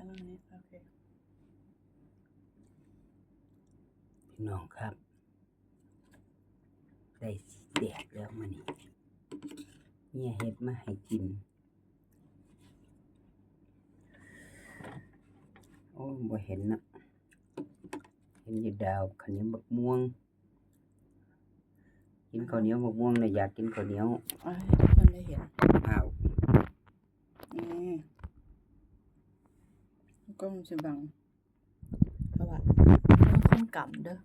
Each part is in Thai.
อันนี้โอเคพี่น้องครับได้สีแดดแล้วมานี่เนี่ยเฮ็ดมาให้กิน โอ้บ่เห็นนะเห็นอยู่ดาวข้าวเหนียวบักม่วง กินข้าวเหนียวบักม่วงเนี่ยอยากกินข้าวเหนียวเอาให้ทุกคนได้เห็นอ้าวนี่ แล้วก็มันจะบังเพราะว่ามันคนกำเด้อ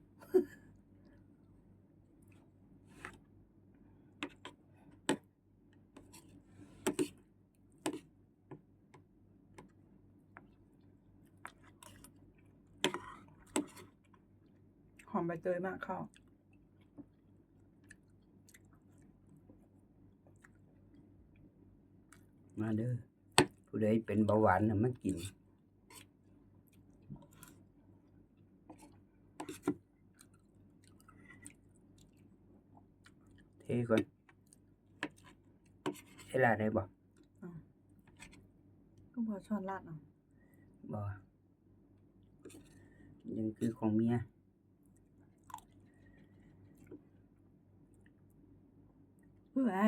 หอมใบเตยมากเข้ามาเด้อผู้ใดเป็นเบาหวานน่ะมากิน เทก่อนเวลาได้บ่ก็พอช้อนราดเอาบ่ยังคือของเมียเพื่อไอ้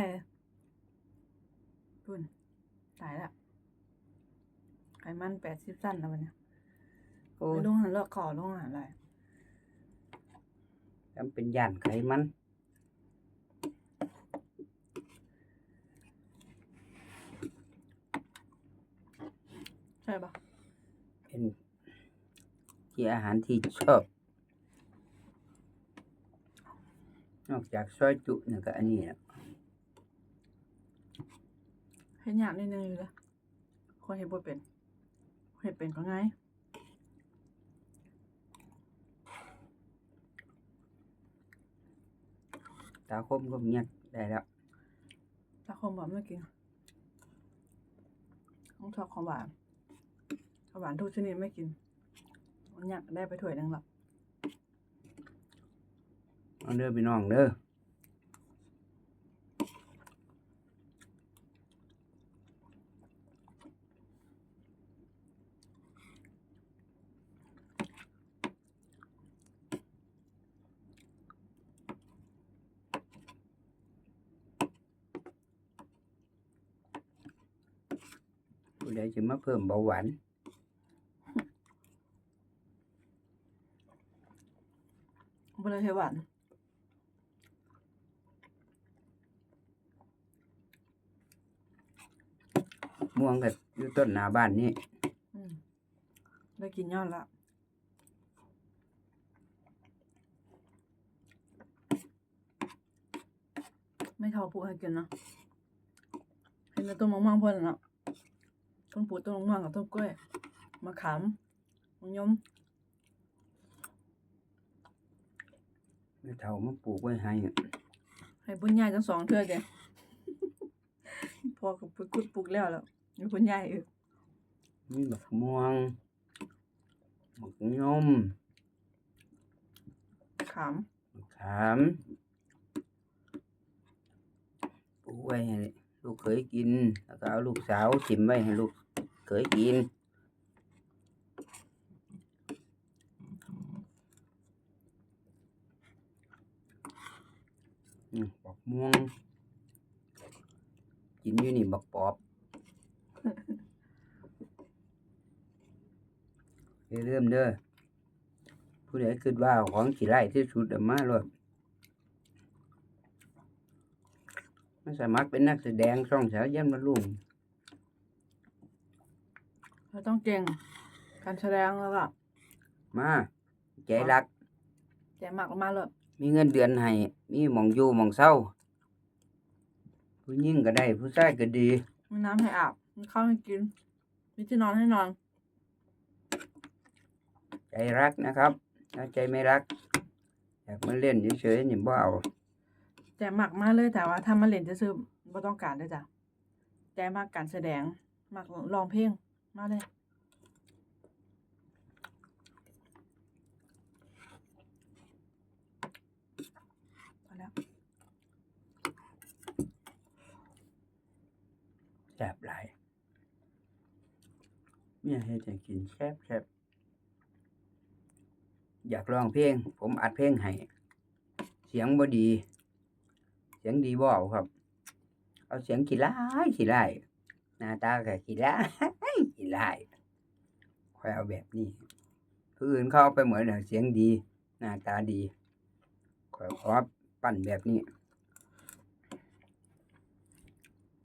ปุ่นตายละไขมันแปดสิบสั้นแล้ววันเนี้ยโอ้ไปยลงหันเลิกขอลงหันอะไรจำเป็นย่านไขมัน ใช่ปะเป็นที่อาหารที่ชอบ นอกจากซอยจุเนี่ยก็อันนี้แหละเห็นอยากนิดนึงอยู่เลยคนเห็นบ่เป็นเห็นเป็นก็ไงตาคมก็เงียบได้แล้วถ้าคมบอกไม่กินต้องชอบของหวานของ หวานทุกชนิดไม่กินอยากได้ไปถ้วยหนึงหรอกเอาเด้อพี่น้องเด้อผู้ใดจะมาเพิ่มเบาหวาน บ่เลยเทหวานม่วงกับอยู่ต้นหน้าบ้านนี่อืมได้กินยอดละไม่เท่าปูให้กินนะเห็นแต่ต้นมะม่วงเพิ่นน่ะเนาะต้นปูต้นมะม่วงกับต้นกล้วยมะขามมะยม ไม่เท่ามาปลูกไว้ให้อะให้พุ่นใหญ่ทั้งสองเทื่อเด้พอกับไปกุดปลูกแล้วแล้วมีพุ่นใหญ่อีกมีบักม่วงบักยมขามบักขามปลูกไว้ให้ลูกเขยกินแล้วก็เอาลูกสาวชิมไว้ให้ลูกเขยกิน อื มบักม่วง กินอยู่นี่บักปอบอย่าลืมเด้อผู้ใดคิดว่าของขี้ไร่ที่สุดเอามาเลยมาสมัครเป็นนักแสดงช่องสาวยันมาลุงเราต้องเก่งการแสดงแล้วก็มาใจรัก ใจมากมาเลยมีเงินเดือนให้ มีหมองอยู่หมองเศร้า ผู้หญิงก็ได้ ผู้ชายก็ดี มีน้ำให้อาบ มีข้าวให้กิน มีที่นอนให้นอน ใจรักนะครับถ้าใจไม่รักอยากมาเล่นเฉยๆนี่บ่เอาใจมากมาเลยแต่ว่าถ้ามาเล่นจะซื้อๆบ่ต้องการเด้อจ้ะใจมากการแสดงมากร้องเพลงมาเลยพอแล้ว แซ่บหลายมเนี่ยเฮ็ดให้กินแซ่บแซ่บอยากร้องเพลง ผมอัดเพลงให้ เสียงบ่ดี เสียงดีบ่เอาครับ เอาเสียงขี้ร้ายขี้ร้ายหน้าตาก็ขี้ร้ายขี้ร้ายคอยเอาแบบนี้ผู้อื่นเขาเอาไปเหมือนเสียงดี หน้าตาดีคอยขอปั้นแบบนี้